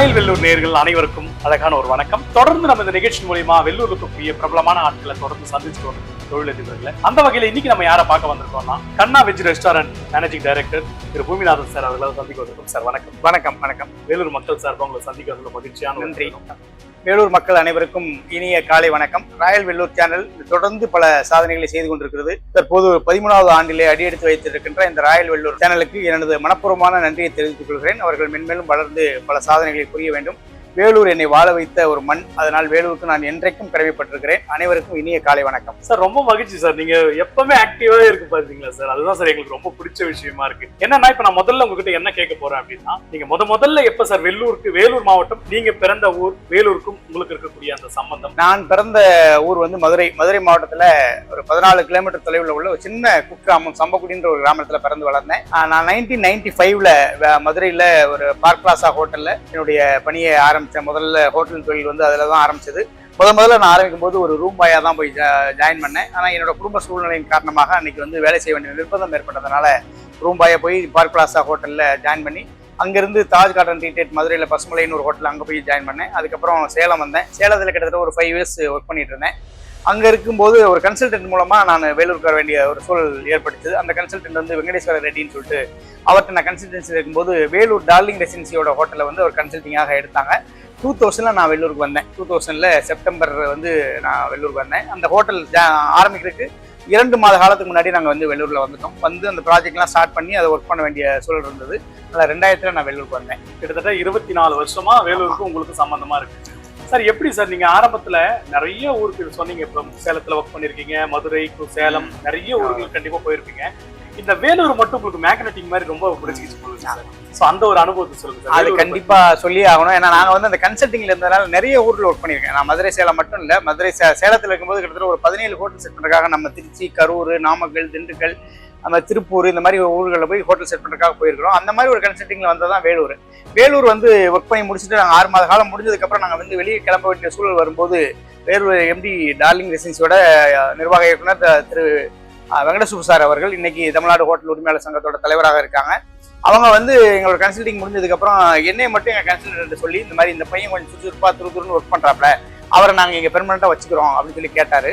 Royal Vellur நேர்கள் அனைவருக்கும் அழகான ஒரு வணக்கம். தொடர்ந்து நம்ம இந்த நிகழ்ச்சி மூலியமா வெள்ளூர் இருக்கக்கூடிய பிரபலமான ஆட்களை தொடர்ந்து சந்திச்சு தொழிலதிபர்களை அந்த வகையில இன்னைக்கு நம்ம யாரை பார்க்க வந்திருக்கோம்னா Kanna veg restaurant managing director Thiru Boominathan sir அவர்களை சந்திக்க வந்திருக்கோம். சார் வணக்கம். வணக்கம் வணக்கம். வேலூர் மக்கள் சார்பாக உங்களை சந்திக்க வந்ததுல மகிழ்ச்சியான நன்றி. வேலூர் மக்கள் அனைவருக்கும் இனிய காலை வணக்கம். ராயல் வெள்ளூர் சேனல் தொடர்ந்து பல சாதனைகளை செய்து கொண்டிருக்கிறது. தற்போது பதிமூணாவது ஆண்டிலே அடியெடுத்து வைத்திருக்கின்ற இந்த ராயல் வெள்ளூர் சேனலுக்கு எனது மனப்பூர்வமான நன்றியை தெரிவித்துக் கொள்கிறேன். அவர்கள் மென்மேலும் வளர்ந்து பல சாதனைகளை புரிய வேண்டும். வேலூர் என்னை வாழ வைத்த ஒரு மண். அதனால் வேலூருக்கு நான் என்றைக்கும் கடமைப்பட்டிருக்கிறேன். அனைவருக்கும் இனிய காலை வணக்கம். சார் ரொம்ப மகிழ்ச்சி சார். நீங்க எப்பவுமே ஆக்டிவா இருக்கு பாத்தீங்களா சார்? அதுதான் சார் எங்களுக்கு ரொம்ப பிடிச்ச விஷயமா இருக்கு. என்னன்னா இப்ப நான் முதல்ல உங்ககிட்ட என்ன கேட்க போறேன் அப்படின்னா நீங்க முத முதல்ல எப்ப சார் வெள்ளூருக்கு வேலூர் மாவட்டம் நீங்க பிறந்த ஊர் வேலூருக்கும் உங்களுக்கு இருக்கக்கூடிய அந்த சம்பந்தம்? நான் பிறந்த ஊர் வந்து மதுரை. மதுரை மாவட்டத்தில் ஒரு பதினாலு கிலோமீட்டர் தொலைவில் உள்ள ஒரு சின்ன குக்கிராமம் சம்பக்குடின்ற ஒரு கிராமத்தில் பிறந்து வளர்ந்தேன். நான் நைன்டீன் நைன்டி ஃபைவ்ல மதுரையில் ஒரு பார்க் பிளாசா ஹோட்டலில் என்னுடைய பணியை ஆரம்பித்தேன் முதல்ல ஹோட்டல் தொழில் வந்து அதில் தான் ஆரம்பிச்சது. முதல் முதல்ல நான் ஆரம்பிக்கும் போது ஒரு ரூம் பாயாக தான் போய் ஜாயின் பண்ணேன். ஆனால் என்னோட குடும்ப சூழ்நிலையின் காரணமாக அன்னைக்கு வந்து வேலை செய்ய வேண்டிய நிர்பந்தம் ஏற்பட்டதுனால ரூம் பாயை போய் பார்க் பிளாசா ஹோட்டலில் ஜாயின் பண்ணி அங்கேருந்து தாஜ் கார்டன் ரீடேட் மதுரையில் பசுமலைன்னு ஒரு ஹோட்டல் அங்கே போய் ஜாயின் பண்ணேன். அதுக்கப்புறம் சேலம் வந்தேன். சேலத்தில் கிட்டத்தட்ட ஒரு ஃபைவ் இயர்ஸ் ஒர்க் பண்ணிட்டு இருந்தேன். அங்கே இருக்கும்போது ஒரு கன்சல்டன்ட் மூலமாக நான் வேலூருக்கு வர வேண்டிய ஒரு சூழல் ஏற்பட்டுச்சு அந்த கன்சல்டன்ட் வந்து வெங்கடேஸ்வர ரெட்டின்னு சொல்லிட்டு அவர்கிட்ட நான் கன்சல்டன்சி இருக்கும்போது வேலூர் டார்லிங் ரெசிடென்சியோட ஹோட்டலில் வந்து ஒரு கன்சல்டிங்காக எடுத்தாங்க. டூ தௌசண்டில் நான் வெள்ளூருக்கு வந்தேன். டூ தௌசண்டில் செப்டம்பர் வந்து நான் வெள்ளூருக்கு வந்தேன். அந்த ஹோட்டல் ஆரம்பிக்கிறதுக்கு இரண்டு மாத காலத்துக்கு முன்னாடி நாங்கள் வந்து வெள்ளூரில் வந்துட்டோம். வந்து அந்த ப்ராஜெக்ட்லாம் ஸ்டார்ட் பண்ணி அதை ஒர்க் பண்ண வேண்டிய சூழல் இருந்தது. அதில் ரெண்டாயிரத்தில் நான் வெள்ளூருக்கு வந்தேன். கிட்டத்தட்ட இருபத்தி நாலு வருஷமாக வேலூருக்கும் உங்களுக்கு சம்மந்தமாக இருக்குது சார் எப்படி சார் நீங்க ஆரம்பத்துல நிறைய ஊருக்கு சொன்னீங்க இப்போ சேலத்துல ஒர்க் பண்ணிருக்கீங்க மதுரை சேலம் நிறைய ஊர்களுக்கு கண்டிப்பா போயிருப்பீங்க. இந்த வேலூர் மட்டும் உங்களுக்கு மேக்னெட்டிக் மாதிரி ரொம்ப பிடிச்சிக்கிச்சு போகுது சார். சோ அந்த ஒரு அனுபவத்தை சொல்லுங்க அது கண்டிப்பா சொல்லி ஆகணும். ஏன்னா நாங்க வந்து அந்த கன்சல்டிங்ல இருந்ததுனால நிறைய ஊர்ல ஒர்க் பண்ணியிருக்கேன். நான் மதுரை சேலம் மட்டும் இல்ல மதுரை சே- சேலத்துல இருக்கும்போது கிட்டத்தட்ட ஒரு பதினேழு ஹோட்டல் செட் பண்றதுக்காக நம்ம திருச்சி கரூர் நாமக்கல் திண்டுக்கல் நம்ம திருப்பூர் இந்த மாதிரி ஊர்களில் போய் ஹோட்டல் செட் பண்ணுறதுக்காக போயிருக்கிறோம். அந்த மாதிரி ஒரு கன்சல்டிங்ல வந்ததான் வேலூர். வேலூர் வந்து ஒர்க் பண்ணி முடிச்சுட்டு நாங்கள் ஆறு மாத காலம் முடிஞ்சதுக்கப்புறம் நாங்கள் வந்து வெளியே கிளம்ப வேண்டிய சூழல் வரும்போது வேலூர் எம்டி டார்லிங் ரெசிடென்சியோட நிர்வாக இயக்குனர் த- திரு அஹ், வெங்கடசுப்பு சார் அவர்கள் இன்னைக்கு தமிழ்நாடு ஹோட்டல் உரிமையாளர் சங்கத்தோட தலைவராக இருக்காங்க. அவங்க வந்து எங்களோட கன்சல்டிங் முடிஞ்சதுக்கப்புறம் என்னைய மட்டும் எங்கள் கன்சல்டன்ட் சொல்லி இந்த மாதிரி இந்த பையன் கொஞ்சம் சுறுசுறுப்பாக துரு துருன்னு ஒர்க் பண்ணுறாப்ல அவரை நாங்கள் இங்கே பெர்மனெண்ட்டாக வச்சுக்கிறோம் அப்படின்னு சொல்லி கேட்டார்.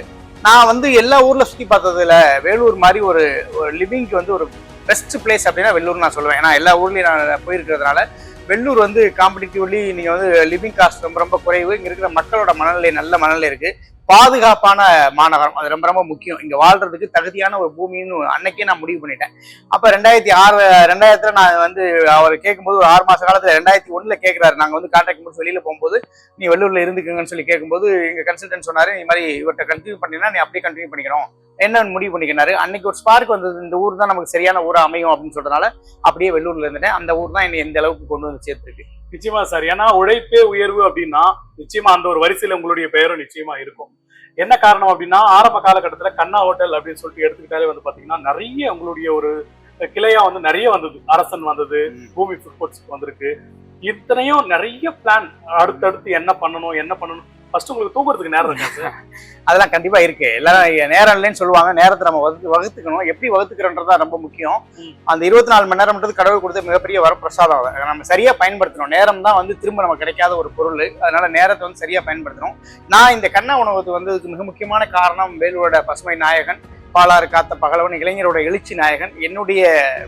நான் வந்து எல்லா ஊரில் சுற்றி பார்த்ததுல வேலூர் மாதிரி ஒரு ஒரு லிவிங்க்கு வந்து ஒரு பெஸ்ட் பிளேஸ் அப்படின்னா வெள்ளூர் நான் சொல்லுவேன். ஏன்னா எல்லா ஊர்லேயும் நான் போயிருக்கிறதுனால வெள்ளூர் வந்து காம்படிட்டிவ்லி நீங்கள் வந்து லிவிங் காஸ்ட் ரொம்ப ரொம்ப குறைவு. இங்கே இருக்கிற மக்களோட மனநிலை நல்ல மனநிலை இருக்குது பாதுகாப்பான மாநகரம். அது ரொம்ப ரொம்ப முக்கியம். இங்கே வாழ்றதுக்கு தகுதியான ஒரு பூமின்னு அன்னைக்கே நான் முடிவு பண்ணிட்டேன். அப்போ ரெண்டாயிரத்தி ஆறு ரெண்டாயிரத்துல நான் வந்து அவர் கேட்கும்போது ஒரு ஆறு மாச காலத்தில் ரெண்டாயிரத்தி ஒன்றில் கேட்குறாரு. நாங்கள் வந்து கான்ட்ராக்ட் முடிச்சு வெளியில் போகும்போது நீ வெள்ளூரில் இருந்துக்குங்கன்னு சொல்லி கேட்கும்போது எங்கள் கன்சல்டன்ட் சொன்னார் இந்த மாதிரி இவர்கிட்ட கண்டினியூ பண்ணினா நீ அப்படியே கண்டினியூ பண்ணிக்கிறோம். என்னன்னு முடிவு பண்ணிக்கினாரு. அன்னைக்கு ஒரு ஸ்பார்க் வந்தது. இந்த ஊர் தான் நமக்கு சரியான ஊராக அமையும் அப்படின்னு சொல்றதுனால அப்படியே வெள்ளூர்ல இருந்துட்டேன். அந்த ஊர் தான் என்னை எந்த அளவுக்கு கொண்டு வந்து சேர்த்துருக்கு. நிச்சயமா சார். ஏன்னா உழைப்பே உயர்வு அப்படின்னா நிச்சயமா அந்த ஒரு வரிசையில உங்களுடைய பெயரும் நிச்சயமா இருக்கும். என்ன காரணம் அப்படின்னா ஆரம்ப காலகட்டத்துல கண்ணா ஹோட்டல் அப்படின்னு சொல்லிட்டு எடுத்துக்கிட்டாலே வந்து பாத்தீங்கன்னா நிறைய உங்களுடைய ஒரு கிளையா வந்து நிறைய வந்தது. அரசன் வந்தது பூமி ஃபுட்போர்ட்ஸ் வந்திருக்கு. இத்தனையும் நிறைய பிளான் அடுத்தடுத்து என்ன பண்ணணும் என்ன பண்ணணும் ஃபர்ஸ்ட் உங்களுக்கு தூங்குறதுக்கு நேரம் இருக்கா சார் அதெல்லாம் கண்டிப்பா இருக்கு. எல்லாரும் நேரம் இல்லைன்னு சொல்லுவாங்க. நேரத்தை நம்ம வகுத்து வகுத்துக்கணும். எப்படி வகுத்துக்கிறோன்றது ரொம்ப முக்கியம். அந்த இருபத்தி நாலு மணி நேரம்ன்றது கடவுள் கொடுத்த மிகப்பெரிய வரப்பிரசாதம் அதை. நம்ம சரியா பயன்படுத்தணும். நேரம் தான் வந்து திரும்ப நமக்கு கிடைக்காத ஒரு பொருள். அதனால நேரத்தை வந்து சரியா பயன்படுத்தணும். நான் இந்த கண்ணா உணவுக்கு வந்ததுக்கு மிக முக்கியமான காரணம் வேலூரோட பசுமை நாயகன். பாலாறு காத்த பகலவன் இளைஞரோட எழுச்சி நாயகன் என்னுடைய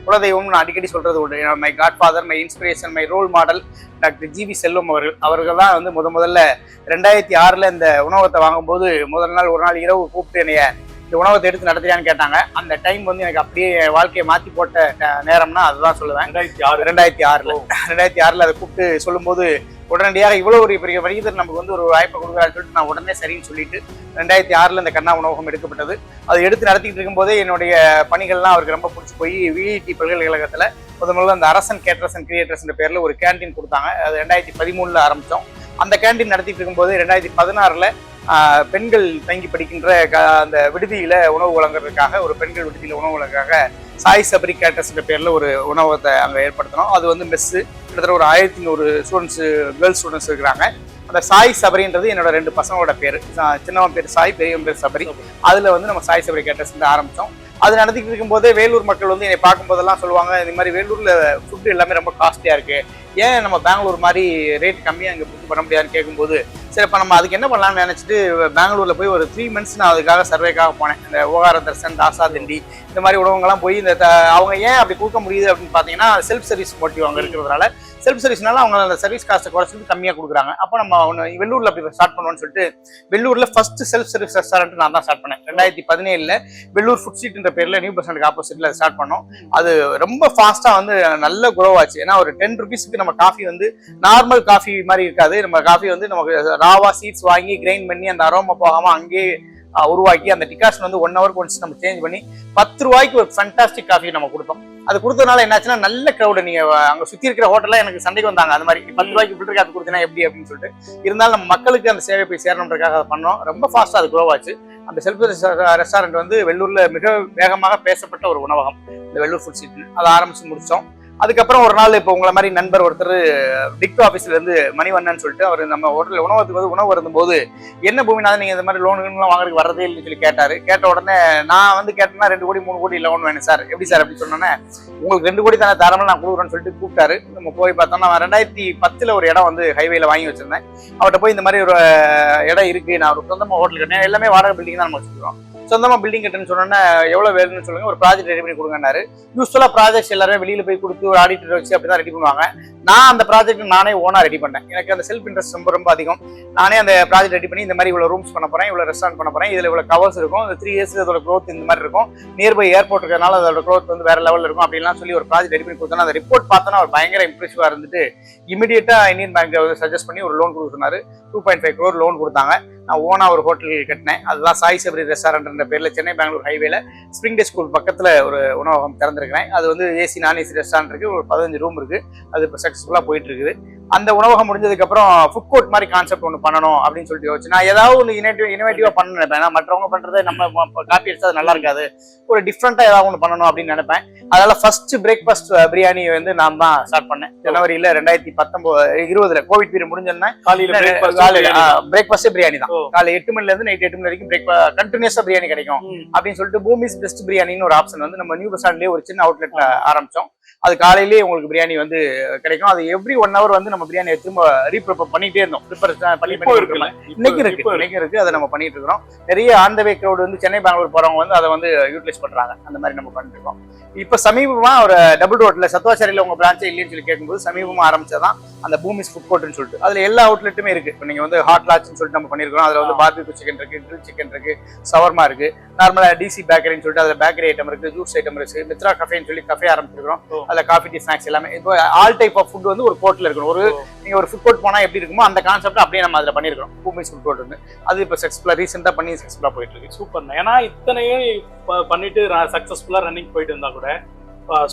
குலதெய்வம் நான் அடிக்கடி சொல்றது உண்டு. My godfather my inspiration my role model doctor GV Selvam அவர்கள் அவர்கள் தான் வந்து முத முதல்ல ரெண்டாயிரத்தி ஆறில் இந்த உணவகத்தை வாங்கும்போது முதல் நாள் ஒரு நாள் இரவு கூப்பிட்டு என்னைய இந்த உணவகத்தை எடுத்து நடத்துறியான்னு கேட்டாங்க. அந்த டைம் வந்து எனக்கு அப்படியே வாழ்க்கையை மாத்தி போட்ட நேரம்னா அதுதான் சொல்லுவேன். ரெண்டாயிரத்தி ஆறு ரெண்டாயிரத்தி ஆறுல. ரெண்டாயிரத்தி ஆறுல அதை கூப்பிட்டு சொல்லும்போது உடனடியாக இவ்வளவு ஒரு பெரிய மனிதர் நமக்கு வந்து ஒரு வாய்ப்பை கொடுக்குறாரு சொல்லிட்டு நான் உடனே சரின்னு சொல்லிட்டு ரெண்டாயிரத்தி ஆறுல இந்த கண்ணா உணவகம் எடுக்கப்பட்டது. அதை எடுத்து நடத்திக்கிட்டு இருக்கும்போதே என்னுடைய பணிகள்லாம் அவருக்கு ரொம்ப பிடிச்சி போய் விஐடி பல்கலைக்கழகத்துல முத முதல்ல அந்த அரசன் கேட்டரஸ் அண்ட் கிரியேட்டர்ஸ் பேர்ல ஒரு கேண்டீன் கொடுத்தாங்க. அது ரெண்டாயிரத்தி பதிமூணுல ஆரம்பிச்சோம் அந்த கேண்டீன் நடத்திட்டு இருக்கும்போது ரெண்டாயிரத்தி பதினாறுல பெண்கள் தங்கி படிக்கின்ற க- அந்த விடுதியில உணவு வழங்குறதுக்காக ஒரு பெண்கள் விடுதியில உணவு வழங்குறதுக்காக சாய் சபரி கேட்டர்ஸ்ன்ற பேர்ல ஒரு உணவகத்தை அங்க ஏற்படுத்தினோம். அது வந்து மெஸ்ஸு. கிட்டத்தட்ட ஒரு ஆயிரத்தி நூறு ஸ்டூடெண்ட்ஸ் கேர்ள்ஸ் ஸ்டூடெண்ட்ஸ் இருக்கிறாங்க. அந்த சாய் சபரின்றது என்னோட ரெண்டு பசங்களோட பேர். சின்னவன் பேர் சாய் பெரியவன் பேர் சபரி. அதுல வந்து நம்ம சாய் சபரி கேட்டர்ஸ் வந்து ஆரம்பிச்சோம். அது நடத்திட்டு இருக்கும்போதே வேலூர் மக்கள் வந்து என்னை பார்க்கும்போதெல்லாம் சொல்லுவாங்க இந்த மாதிரி வேலூரில் ஃபுட்டு எல்லாமே ரொம்ப காஸ்ட்லியாக இருக்குது ஏன் நம்ம பெங்களூர் மாதிரி ரேட் கம்மியாக இங்கே புக் பண்ண முடியாதுன்னு கேட்கும்போது சரி இப்போ நம்ம அதுக்கு என்ன பண்ணலாம்னு நினச்சிட்டு பெங்களூரில் போய் ஒரு த்ரீ மந்த்ஸ் நான் அதுக்காக சர்வேக்காக போனேன். இந்த ஓகார தர்சன் தாசா திண்டி இந்த மாதிரி உணவங்கள்லாம் போய் இந்த த- அவங்க ஏன் அப்படி கொடுக்க முடியுது அப்படின்னு பார்த்தீங்கன்னா செல்ஃப் சர்வீஸ் மோட்டிவ் அங்கே இருக்கிறதுனால. செல்ஃப் சர்வீஸ்னால அவங்க அந்த சர்வீஸ் காஸ்ட்டை குறைச்சிட்டு கம்மியாக கொடுக்குறாங்க. அப்போ நம்ம ஒன்று வெள்ளூரில் அப்படி ஸ்டார்ட் பண்ணுவோம்னு சொல்லிட்டு வெள்ளூரில் ஃபர்ஸ்ட் செல்ஃப் சர்வீஸ் ரெஸ்டாரண்ட் நான் தான் ஸ்டார்ட் பண்ணேன். ரெண்டாயிரத்தி பதினேழில் வெள்ளூர் ஃபுட் ஸ்ட்ரீட்ன்ற பேரில் நியூ பஸ் ஸ்டாண்டுக்கு ஆப்போசிட்ல ஸ்டார்ட் பண்ணோம். அது ரொம்ப ஃபாஸ்ட்டாக வந்து நல்ல grow ஆச்சு. ஏன்னா ஒரு டென் ருபீஸ்க்கு நம்ம காஃபி வந்து நார்மல் காஃபி மாதிரி இருக்காது. நம்ம காஃபி வந்து நமக்கு ராவா சீட்ஸ் வாங்கி கிரைண்ட் பண்ணி அந்த அரோமா போகாமல் அங்கேயே உருவாக்கி அந்த டிகாஷன் வந்து ஒன் ஹவர் ஒன்ஸ் நம்ம சேஞ்ச் பண்ணி பத்து ரூபாய்க்கு ஒரு ஃபண்டாஸ்டிக் காஃபி நம்ம கொடுத்தோம். அது கொடுத்ததுனால என்னாச்சுன்னா நல்ல க்ரௌடு நீங்க அங்க சுத்தி இருக்கிற ஹோட்டல்ல எனக்கு சண்டைக்கு வந்தாங்க. அது மாதிரி பத்து ரூபாய்க்கு ஃபில்டர் காஃபி கொடுத்தனா எப்படி அப்படின்னு சொல்லிட்டு. இருந்தாலும் நம்ம மக்களுக்கு அந்த சேவை போய் சேரணுன்றக்காக அதை பண்ணோம். ரொம்ப ஃபாஸ்டா அது க்ரோ ஆச்சு. அந்த செல்ஃப் ரெஸ்டாரண்ட் வந்து வெள்ளூர்ல மிக வேகமாக பேசப்பட்ட ஒரு உணவகம். இந்த வெள்ளூர் ஃபுட் ஸ்ட்ரீட் அதை ஆரம்பிச்சு முடிச்சோம். அதுக்கப்புறம் ஒரு நாள் இப்போ உங்களை மாதிரி நண்பர் ஒருத்தர் டிக் ஆஃபீஸ்ல இருந்து மணிவண்ணன் சொல்லிட்டு அவர் நம்ம ஹோட்டலில் உணவகத்துக்கு வந்து உணவு வரும்போது என்ன பூமிநாதன் நீங்கள் இந்த மாதிரி லோனுலாம் வாங்குறதுக்கு வரதே இல்லைன்னு சொல்லி கேட்டார். கேட்ட உடனே நான் வந்து கேட்டேன்னா ரெண்டு கோடி மூணு கோடி லோன் வேணும் சார். எப்படி சார்? அப்படி சொன்னோன்னே உங்களுக்கு ரெண்டு கோடி தானே தரமல் நான் கொடுக்குறேன்னு சொல்லிட்டு கூப்பிட்டாரு. நம்ம போய் பார்த்தோம் நான் ரெண்டாயிரத்தி பத்தில் ஒரு இடம் வந்து ஹைவேல வாங்கி வச்சிருந்தேன். அவர்கிட்ட போய் இந்த மாதிரி ஒரு இடம் இருக்கு. நான் ஒரு சொந்தமாக ஹோட்டல் கட்டினேன். எல்லாமே வாடகை பில்டிங் தான் நம்ம வச்சுக்கிறோம் சொந்தமாக பில்டிங் கட்டணும்னு சொன்னோன்னா எவ்வளோ வேணும்னு சொல்லுங்க. ஒரு ப்ராஜெக்ட் ரெடி பண்ணி கொடுங்கன்னாரு. யூஸ்வலா ப்ராஜெக்ட்ஸ் எல்லாருமே வெளியில் போய் கொடுத்து ஒரு ஆடிட்டர் வச்சு அப்படிதான் ரெடி பண்ணுவாங்க. நான் அந்த ப்ராஜெக்ட் நானே ஓனாக ரெடி பண்ணேன். எனக்கு அந்த செல்ஃப் இன்ட்ரெஸ்ட் ரொம்ப ரொம்ப அதிகம். நானே அந்த ப்ராஜெக்ட் ரெடி பண்ணி இந்த மாதிரி இவ்வளோ ரூம்ஸ் பண்ண போகிறேன் இவ்வளோ ரெஸ்டாரண்ட் பண்ண போகிறேன் இதில் இவ்வளோ கவர்ஸ் இருக்கும் இந்த த்ரீ இயர்ஸ் அதோட க்ரோத் இந்த மாதிரி இருக்கும். நியர்பை ஏர்போர்ட் இருக்கிறதுனால அதோட க்ரோத் வந்து வேற லெவலில் இருக்கும் அப்படின்லாம் சொல்லி ஒரு ப்ராஜெக்ட் ரெடி பண்ணி கொடுத்தோன்னா அந்த ரிப்போர்ட் பார்த்தோன்னா அவர் பயங்கர இம்ப்ரெசிவாக இருந்துட்டு இமிடியேட்டா இந்தியன் பேங்க் சஜஸ்ட் பண்ணி ஒரு லோன் கொடுக்க two point five crore loan கொடுத்தாங்க. நான் ஓனா ஒரு ஹோட்டல் கட்டினேன். அதுதான் சாய் சபரி ரெஸ்டாரண்ட்ன்ற பேரில் சென்னை பெங்களூர் ஹைவேல ஸ்ப்ரிங் டே ஸ்கூல் பக்கத்தில் ஒரு உணவகம் திறந்துருக்கிறேன். அது வந்து ஏசி நான் ஏசி ரெஸ்டாரண்ட் இருக்குது ஒரு பதினஞ்சு ரூம் இருக்குது அது இப்போ சக்ஸஸ்ஃபுல்லாக போயிட்டு இருக்குது. அந்த உணவகம் முடிஞ்சதுக்கு அப்புறம் ஃபுட் கோர்ட் மாதிரி கான்செப்ட் ஒன்று பண்ணணும் அப்படின்னு சொல்லிட்டு யோசிச்சு. நான் ஏதாவது ஒன்று இனோவேட்டிவ் இனோவேட்டிவா பண்ண நினைப்பேன். ஏன்னா மற்றவங்க பண்றதை நம்ம காப்பி அடிச்சா நல்லா இருக்காது. ஒரு டிஃப்ரெண்டா ஏதாவது ஒன்று பண்ணணும் அப்படின்னு நினைப்பேன். அதனால ஃபர்ஸ்ட் பிரேக்ஃபாஸ்ட் பிரியாணி வந்து நான் தான் ஸ்டார்ட் பண்ணேன். ஜனவரியில ரெண்டாயிரத்தி பத்தொன்பது இருபதுல கோவிட் பீரியட் முடிஞ்சோன்னா காலையில breakfast பிரேக்ஃபாஸ்ட் பிரியாணி தான். காலை எட்டு மணில இருந்து நைட் எட்டு மணி வரைக்கும் பிரேக்ஃபாஸ்ட் கண்டினியூஸா பிரியாணி கிடைக்கும். அப்படின்னு சொல்லிட்டு பூமிஸ் பெஸ்ட் பிரியாணின்னு ஒரு ஆப்ஷன் வந்து நம்ம நியூ பஸ் ஸ்டாண்ட்லயே ஒரு சின்ன அவுட்லெட்ல ஆரம்பிச்சோம். அது காலையிலேயே உங்களுக்கு பிரியாணி வந்து கிடைக்கும். அது எவ்ரி ஒன் ஹவர் வந்து நம்ம பிரியாணியை திரும்ப ரீப்ரிப்பர் பண்ணிட்டே இருந்தோம். ப்ரிப்பர் பண்ணி இன்னைக்கு இருக்கு. இன்னைக்கு இருக்கு. அதை நம்ம பண்ணிட்டு இருக்கிறோம். நிறைய ஆன் த வே crowd வந்து சென்னை பெங்களூர் போறவங்க வந்து அதை வந்து யூட்டிலைஸ் பண்றாங்க. அந்த மாதிரி நம்ம பண்ணிட்டு இருக்கோம். இப்ப சமீபமா ஒரு டபுள் ரோட்ல சத்துவாச்சாரியில உங்க பிரான்ச்சே இல்லைன்னு சொல்லி கேட்கும்போது சமீபமா ஆரம்பிச்சதான் அந்த பூமிஸ் ஃபுட் கோர்ட்னு சொல்லிட்டு. அதுல எல்லா அவுட்லெட்டுமே இருக்கு. இப்போ நீங்க வந்து ஹாட் லாட்ச்னு சொல்லிட்டு நம்ம பண்ணிருக்கோம் அதுல வந்து பார்பிக்யூ சிக்கன் இருக்கு கிரில் சிக்கன் இருக்கு சவர்மா இருக்கு. நார்மலா டிசி பேக்கரின்னு சொல்லிட்டு அதுல பேக்கரி ஐட்டம் இருக்கு ஜூஸ் ஐட்டம் இருக்கு மித்ரா கஃபேன்னு சொல்லி கஃபே ஆரம்பிச்சிருக்கோம். அதுல காஃபி டீ ஸ்நாக்ஸ் எல்லாமே. இப்போ ஆல் டைப் ஆஃப் ஃபுட் வந்து ஒரு கோர்ட்ல இருக்கணும். ஒரு ஓ. நீங்க ஒரு ஃபுட் கோர்ட் போனா எப்படி இருக்குமோ அந்த கான்செப்ட் அப்படியே நம்ம அதுல பண்ணிருக்கோம் பூமிஸ் ஃபுட் கோர்ட் வந்து அது இப்போ சக்ஸஸ்ஃபுல்லா ரீசெண்டா பண்ணி சக்ஸஸ்ஃபுல்லா போயிட்டு இருக்கு. சூப்பர் ஏன்னா இத்தனையும் பண்ணிட்டு சக்சஸ்ஃபுல்லா ரன்னிங் போயிட்டு இருந்தா கூட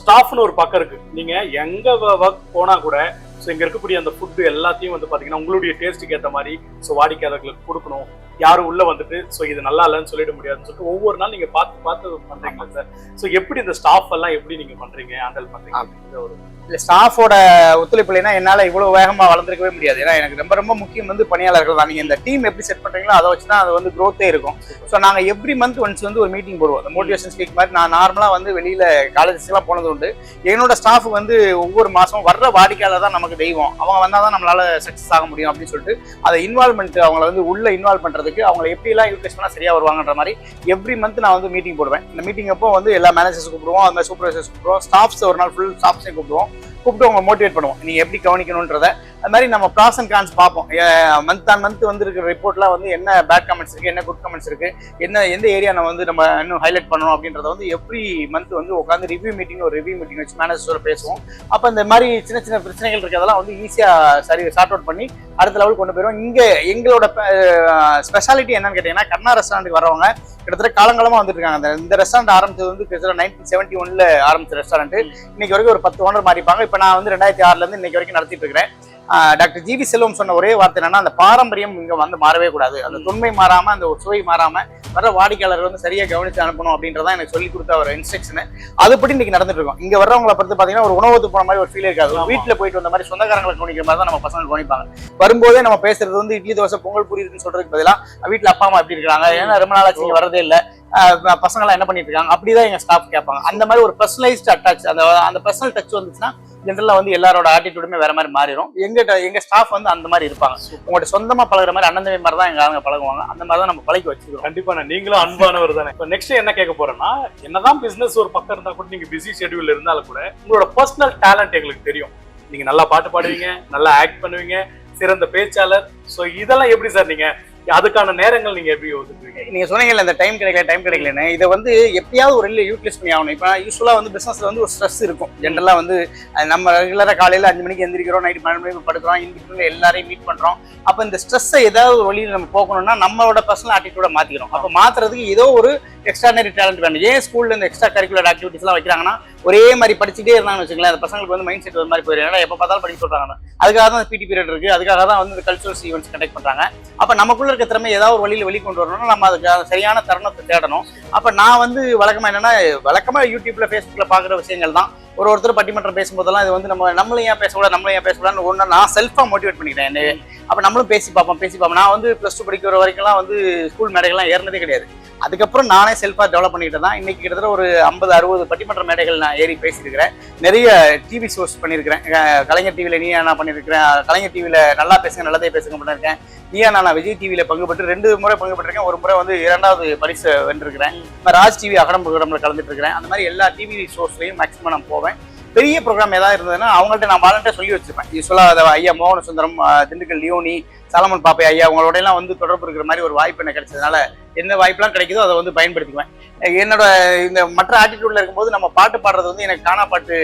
ஸ்டாஃப்னு ஒரு பக்கம் இருக்கு. நீங்க எங்க ஒர்க் போனா கூட ஸோ இங்க இருக்கக்கூடிய அந்த ஃபுட் எல்லாத்தையும் வந்து பாத்தீங்கன்னா உங்களுடைய டேஸ்ட்டுக்கு ஏற்ற மாதிரி ஸோ வாடிக்கையாளர்களுக்கு கொடுக்கணும். யாரும் உள்ள வந்துட்டு ஸோ இது நல்லா இல்லைன்னு சொல்லிட முடியாதுன்னு சொல்லிட்டு ஒவ்வொரு நாள் நீங்க பார்த்து பார்த்து பண்றீங்களா சார் ஸோ எப்படி இந்த ஸ்டாஃப் எல்லாம் எப்படி நீங்க பண்றீங்க ஹேண்டில் பண்றீங்க ஒரு இல்லை ஸ்டாஃபோட ஒத்துழைப்பு இல்லைன்னா என்னால் இவ்வளோ வேகமாக வளர்ந்துருக்கவே முடியாது. ஏன்னா எனக்கு ரொம்ப ரொம்ப முக்கியம் வந்து பணியாளர்கள் தான். நீங்கள் இந்த டீம் எப்படி செட் பண்ணுறீங்களோ அதை வச்சு தான் அது வந்து க்ரோத்தே இருக்கும். ஸோ நாங்கள் எவ்ரி மந்த் ஒன்ஸ் வந்து ஒரு மீட்டிங் போடுவோம். அந்த மோட்டிவேஷன் ஸ்பீக் மாதிரி நான் நார்மலாக வந்து வெளியில் காலேஜஸ்லாம் போனது உண்டு. என்னோட ஸ்டாஃப் வந்து ஒவ்வொரு மாதம் வர்ற வாடிக்கையாளர் தான் நமக்கு தெய்வம். அவங்க வந்தால் தான் நம்மளால் சக்ஸஸ் ஆக முடியும் அப்படின்னு சொல்லிட்டு அதை இன்வால்மெண்ட் அவங்கள வந்து உள்ள இன்வால்வ் பண்ணுறதுக்கு அவங்களை எப்படிலாம் எல்லாம் யூட்டிலைஸ் சரியாக வருவாங்கன்ற மாதிரி எவ்ரி மந்த் நான் வந்து மீட்டிங் போடுவேன். இந்த மீட்டிங் அப்போ வந்து எல்லா மேனேஜர்ஸ் கூப்பிடுவோம் அந்த சூப்பர்வைசர்ஸ் கூப்பிடுவோம் ஸ்டாஃப்ஸ் ஒரு நாள் ஃபுல் ஸ்டாஃப்ஸையும் கூப்பிடுவோம். கூப்பிட்டு அவங்க மோட்டிவேட் பண்ணுவோம். நீங்க எப்படி கவனிக்கணுன்றத. அது மாதிரி நம்ம ப்ராஸ் அண்ட் கான்ஸ் பார்ப்போம். மந்த் ஆன் மந்த் வந்து இருக்கிற ரிப்போர்ட்ல வந்து என்ன பேட் கமெண்ட்ஸ் இருக்கு என்ன குட் கமெண்ட்ஸ் இருக்கு என்ன எந்த ஏரியா நம்ம வந்து நம்ம இன்னும் ஹைலைட் பண்ணணும் அப்படின்றத வந்து எவ்ரி மந்த் வந்து உட்காந்து ரிவ்யூ மீட்டிங் ஒரு ரிவ்யூ மீட்டிங் வச்சு மேனேஜரோட பேசுவோம். அப்போ இந்த மாதிரி சின்ன சின்ன பிரச்சனைகள் இருக்கிறதெல்லாம் வந்து ஈஸியா சரி சார்ட் அவுட் பண்ணி அடுத்த லெவலுக்கு கொண்டு போயிடும் இங்க எங்களோட ஸ்பெஷாலிட்டி என்னன்னு கேட்டீங்கன்னா கர்ணா ரெஸ்டாரண்ட்டுக்கு வரவங்க கிட்டத்தட்ட காலங்காலமா வந்துட்டு இருக்காங்க. இந்த ரெஸ்டாரண்ட் ஆரம்பிச்சது வந்து கிட்டத்தட்ட நைன்டீன் செவன்டி ஒன்ல ஆரம்பிச்ச ரெஸ்டாரண்ட் இன்னைக்கு வரைக்கும் ஒரு பத்து ஓனர் மாறிப்பாங்க இப்போ நான் வந்து ரெண்டாயிரத்தி ஆறுல இருந்து இன்னைக்கு வரைக்கும் நடத்திட்டு இருக்கிறேன். டாக்டர் ஜிவி செல்வம் சொன்ன ஒரே வார்த்தை என்னன்னா அந்த பாரம்பரியம் இங்க வந்து மாறவே கூடாது. அந்த தொன்மை மாறாம அந்த சுவை மாறாம வர வாடிக்கையாளர் வந்து சரியா கவனிச்சு அனுப்பணும் அப்படின்றத எனக்கு சொல்லி கொடுத்த ஒரு இன்ஸ்ட்ரக்ஷன் அதுபடி இன்னைக்கு நடந்துட்டு இருக்கோம். இங்க வர்றவங்களை பொறுத்து பாத்தீங்கன்னா ஒரு உணவுக்கு போன மாதிரி ஒரு ஃபீல் இருக்காது. வீட்டுல போயிட்டு வந்த மாதிரி சொந்தக்காரங்களை கவனிக்கிற மாதிரி தான் நம்ம பசங்க கவனிப்பாங்க. வரும்போதே நம்ம பேசுறது வந்து இட்லி தோசை பொங்கல் புரியுதுன்னு சொல்றதுக்கு பதிலா வீட்டுல அப்பா அம்மா எப்படி இருக்காங்க ஏன்னா ரொம்ப நாளாச்சு வரதே இல்ல. பசங்களாம் என்ன பண்ணிட்டு இருக்காங்க அப்படிதான் எங்க ஸ்டாஃப் கேட்பாங்க. அந்த மாதிரி ஒரு பர்சனலைஸ்ட் அட்டாச் அந்த அந்த பர்சனல் டச் வந்துச்சுன்னா ஜென்ரலா வந்து எல்லாரோட ஆட்டிடியூடுமே வேற மாதிரி மாறிடும் எங்க எங்க ஸ்டாஃப் வந்து அந்த மாதிரி இருப்பாங்க. உங்கள்கிட்ட சொந்தமா பழகுற மாதிரி அண்ணன் மாதிரி தான் எங்க ஆளுங்க பழகுவாங்க. அந்த மாதிரி தான் நம்ம பழகி வச்சுக்கிறோம். கண்டிப்பா நீங்களும் அன்பானவர் தானே. இப்போ நெக்ஸ்ட் என்ன கேட்க போறேன்னா என்னதான் பிசினஸ் ஒரு பக்கம் இருந்தா கூட நீங்க பிஸி ஷெட்யூல் இருந்தாலும் கூட உங்களோட பர்சனல் டேலண்ட் எங்களுக்கு தெரியும். நீங்க நல்லா பாட்டு பாடுவீங்க நல்லா ஆக்ட் பண்ணுவீங்க சிறந்த பேச்சாளர். சோ இதெல்லாம் எப்படி சார் நீங்க அதுக்கான நேரங்கள் நீங்க எப்படி ஒதுக்குவீங்க நீங்க சொன்னீங்கல்ல இந்த டைம் கிடைக்கல டைம் கிடைக்கலன்னு. இதை வந்து எப்பயாவது ஒரு வெளியில யூட்டிலைஸ் பண்ணி ஆகணும். இப்போ யூஸ்வலா வந்து பிசினஸ்ல வந்து ஒரு ஸ்ட்ரெஸ் இருக்கும். ஜென்ரலா வந்து நம்ம ரெகுலரா காலையில அஞ்சு மணிக்கு எந்திரிக்கிறோம் நைட் பன்னெண்டு மணிக்கு படுக்கிறோம் இன்பிட்வீன்ல எல்லாரையும் மீட் பண்றோம். அப்போ இந்த ஸ்ட்ரெஸ்ஸை ஏதாவது ஒரு வழியில் நம்ம போகணும்னா நம்மளோட பர்சனல் ஆட்டிடியூட மாத்திக்கிறோம் அப்போ மாத்துறதுக்கு ஏதோ ஒரு எக்ஸ்ட்ரானரி டேலண்ட் வேணும். ஏன் ஸ்கூலில் இந்த எக்ஸ்ட்ரா கரிக்குலர் ஆக்டிவிட்டிஸ்லாம் வைக்கிறாங்கன்னா ஒரே மாதிரி படிச்சுட்டே இருந்தாங்கன்னு வச்சுங்களேன் அந்த பசங்களுக்கு வந்து மைண்ட் செட் ஒரு மாதிரி போயிடும். ஏன்னா எப்போ பார்த்தாலும் படிக்க சொல்கிறாங்க அதுக்காக தான் பிடி பீரியட் இருக்குது அதுக்காக தான் வந்து இந்த கல்ச்சுரல்ஸ் ஈவெண்ட்ஸ் கண்டக்ட் பண்ணுறாங்க அப்போ நமக்குள்ள இருக்க திறமை ஏதாவது ஒரு வழியில வெளிக்கொண்டு வரணும்னா நம்ம அதுக்கு சரியான தருணத்தை தேடணும். அப்போ நான் வந்து வழக்கமாக என்னென்னா வழக்கமாக யூடியூப்பில் ஃபேஸ்புக்கில் பார்க்குற விஷயங்கள் தான். ஒரு ஒருத்தர் பட்டிமன்றம் பேசும்போதெல்லாம் இது வந்து நம்ம நம்மளும் ஏன் பேசக்கூடாது நம்மளும் ஏன் பேசக்கூடாதுன்னு ஒன்று நான் செல்ஃபாக மோட்டிவேட் பண்ணிக்கிறேன் என்ன அப்போ நம்மளும் பேசி பார்ப்போம் பேசி பார்ப்போம். நான் வந்து ப்ளஸ் டூ படிக்கிற வரைக்கும்லாம் வந்து ஸ்கூல் மேடைகள்லாம் ஏறினதே கிடையாது. அதுக்கப்புறம் நானே செல்ஃபாக டெவலப் பண்ணிட்டு தான். இன்னைக்கு கிட்டத்தட்ட ஒரு ஐம்பது அறுபது பட்டிமன்ற மேடைகள் நான் ஏறி பேசியிருக்கிறேன். நிறைய டிவி ஷோஸ் பண்ணியிருக்கிறேன். கலைஞர் டிவியில் நீ நான் பண்ணியிருக்கிறேன். கலைஞர் டிவியில் நல்லா பேசுங்க நல்லதே பேசுங்க பண்ணியிருக்கேன். நீயா நான் விஜய் டிவியில் பங்குபட்டு ரெண்டு முறை பங்குபட்டிருக்கேன் ஒரு முறை வந்து இரண்டாவது பரிசு வென்றிருக்கிறேன். இப்போ ராஜ் டிவி அகடம் ப்ரோக்ராமில் கலந்துட்டு இருக்கிறேன் அந்த மாதிரி எல்லா டிவி ஷோஸ்லையும் மேக்ஸிமம் நான் போவேன். பெரிய ப்ரோக்ராம் ஏதாவது இருந்ததுன்னா அவங்கள்ட்ட நான் வாலண்டியர் சொல்லி வச்சிருப்பேன். யூஸ்வலாக ஐயா மோகன சுந்தரம் திண்டுக்கல் லியோனி சாலமன் பாப்பை ஐயா அவங்களோட எல்லாம் வந்து தொடர்பு இருக்கிற மாதிரி ஒரு வாய்ப்பு எனக்கு கிடைச்சதுனால எந்த வாய்ப்பெல்லாம் கிடைக்குதோ அதை வந்து பயன்படுத்திக்குவேன். என்னோட இந்த மற்ற ஆட்டிடியூட்ல இருக்கும்போது நம்ம பாட்டு பாடுறது வந்து எனக்கு காணா பாட்டு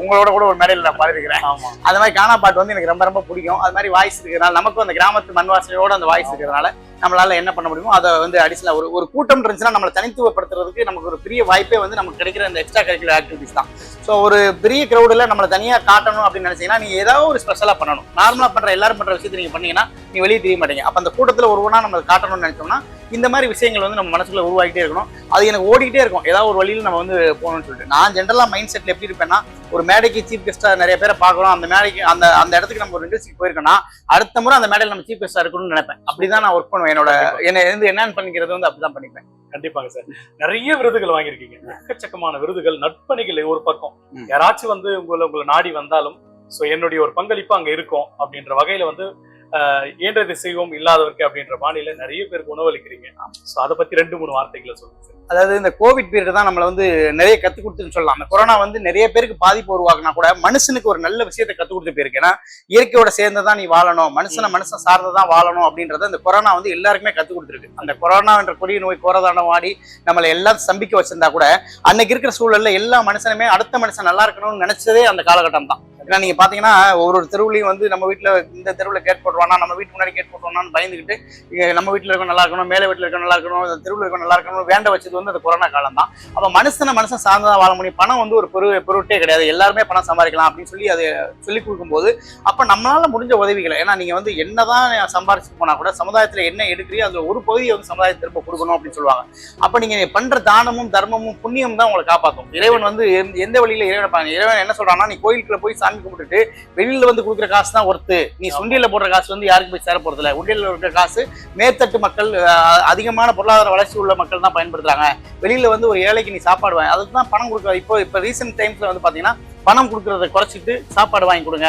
உங்களோட கூட ஒரு மேடையில் நான் பாடிருக்கிறேன் அந்த மாதிரி காணா பாட்டு வந்து எனக்கு ரொம்ப ரொம்ப பிடிக்கும். அது மாதிரி வாய்ஸ் இருக்கிறதுனால நமக்கும் அந்த கிராமத்து மண் வாசனையோட அந்த வாய்ஸ் இருக்கிறதுனால நம்மளால என்ன பண்ண முடியுமோ அதை வந்து அடிஷனல் ஒரு ஒரு கூட்டம் இருந்துச்சுன்னா நம்மளை தனித்துவப்படுத்துறதுக்கு நமக்கு ஒரு பெரிய வாய்ப்பே வந்து நமக்கு கிடைக்கிற அந்த எக்ஸ்ட்ரா கரிக்குலர் ஆக்டிவிட்டிஸ் தான். ஸோ ஒரு பெரிய கிரௌடில் நம்மளை தனியாக காட்டணும் அப்படின்னு நினைச்சீங்கன்னா நீங்க ஏதாவது ஒரு ஸ்பெஷலாக பண்ணணும். நார்மலாக பண்ற எல்லாரும் பண்ற விஷயத்தை நீங்க பண்ணீங்கன்னா நீ வெளியே தெரிய மாட்டீங்க. அப்போ அந்த கூட்டத்தில் ஒருவனா நம்ம காட்டணும்னு நினைச்சோம்னா இந்த மாதிரி விஷயங்கள் வந்து நம்ம மனசுக்குள்ள உருவாகிட்டே இருக்கணும். அது எனக்கு ஓடிக்கிட்டே இருக்கும். ஏதாவது ஒரு வழியில் நம்ம வந்து போகணும்னு சொல்லிட்டு. நான் ஜென்ரலாக மைண்ட் செட்டில் எப்படி இருப்பேன்னா ஒரு மேடைக்கு சீஃப் கெஸ்டா நிறைய பேரை பார்க்குறோம் அந்த மேடைக்கு அந்த அந்த இடத்துக்கு நம்ம ஒரு நிகழ்ச்சிக்கு போயிருக்கோம்னா அடுத்த முறை அந்த மேடையில் நம்ம சீஃப் கெஸ்டா இருக்கணும்னு நினைப்பேன். அப்படிதான் நான் ஒர்க் பண்ணுவேன். என்னோட என்ன இருந்து என்னன்னு பண்ணிக்கிறது வந்து அப்படிதான் பண்ணிப்பேன். கண்டிப்பாங்க சார். நிறைய விருதுகள் வாங்கியிருக்கீங்க. எக்கச்சக்கமான விருதுகள் நட்பணிகள் ஒரு பக்கம். யாராச்சும் வந்து உங்களை உங்களை நாடி வந்தாலும் சோ என்னுடைய ஒரு பங்களிப்பு அங்க இருக்கும் அப்படின்ற வகையில வந்து இயன்றதை செய்வோம் இல்லாதவருக்கு அப்படின்ற பாணியில நிறைய பேருக்கு உணவளிக்கிறீங்க. ஸோ அதை பத்தி ரெண்டு மூணு வார்த்தைகளை சொல்லுங்க அதாவது இந்த கோவிட் பீரியட் தான் நம்மளை வந்து நிறைய கத்து கொடுத்துன்னு சொல்லலாம். அந்த கொரோனா வந்து நிறைய பேருக்கு பாதிப்பு உருவாக்குனா கூட மனுஷனுக்கு ஒரு நல்ல விஷயத்தை கத்து கொடுத்து போயிருக்கு. ஏன்னா இயற்கையோட சேர்ந்து தான் நீ வாழணும். மனுஷனை மனுஷன் சார்ந்து தான் வாழணும் அப்படின்றத இந்த கொரோனா வந்து எல்லாருக்குமே கத்து கொடுத்துருக்கு. அந்த கொரோனா என்ற கொடிய நோய் கோரதானம் வாடி நம்மளை எல்லாம் சம்பிக்க வச்சிருந்தா கூட அன்னைக்கு இருக்கிற சூழல்ல எல்லா மனுஷனுமே அடுத்த மனுஷன் நல்லா இருக்கணும்னு நினைச்சதே அந்த காலகட்டம் தான். ஏன்னா நீங்க பாத்தீங்கன்னா ஒரு ஒரு தெருவுலையும் வந்து நம்ம வீட்டுல இந்த தெருவுல கேட் போட்டுருவானா நம்ம வீட்டு முன்னாடி கேட் போட்டுருவானான்னு பயந்துக்கிட்டு நம்ம வீட்டுல இருக்க நல்லா இருக்கணும் மேல வீட்டுல இருக்க நல்லா இருக்கணும் இந்த தெருவுல இருக்க நல்லா இருக்கணும் வேண்ட வச்சது வந்து அந்த கொரோனா காலம் தான் அப்ப மனுஷனை மனுஷன் சார்ந்ததான் வாழ முடியும். பணம் வந்து ஒரு பொரு பொருட்டே கிடையாது. எல்லாருமே பணம் சம்பாதிக்கலாம் அப்படின்னு சொல்லி அதை சொல்லி கொடுக்கும்போது அப்ப நம்மளால முடிஞ்ச உதவிகளை ஏன்னா நீங்க வந்து என்னதான் சம்பாரிச்சு போனா கூட சமுதாயத்துல என்ன எடுக்கிறீங்க அதுல ஒரு பகுதியை வந்து சமுதாயத்திற்கு திரும்ப கொடுக்கணும் அப்படின்னு சொல்லுவாங்க. அப்ப நீங்க பண்ற தானமும் தர்மமும் புண்ணியம் தான் உங்களை காப்பாற்றும் இறைவன் வந்து எந்த- எந்த வழியில இறைவனை பாருங்க இறைவன் என்ன சொல்றான்னா நீ கோயிலுக்குள்ள போய் சாமி கும்பிட்டுட்டு வெளியில வந்து கொடுக்குற காசு தான் ஒர்த்து நீ சுண்டியில போடுற காசு வந்து யாருக்கு போய் சேர போறது இல்ல உண்டியல்ல இருக்கிற காசு மேத்தட்டு மக்கள் அதிகமான பொருளாதார வளர்ச்சி உள்ள மக்கள் தான் பயன்படுத்துறாங்க. வெளியில வந்து ஒரு ஏழைக்கு நீ சாப்பாடு வாங்கி அதுக்கு தான் பணம் கொடுக்குற இப்போ இப்போ ரீசெண்ட் டைம்ஸ்ல வந்து பாத்தீங்கன்னா பணம் கொடுக்கறத குறைச்சிட்டு சாப்பாடு வாங்கி கொடுங்க.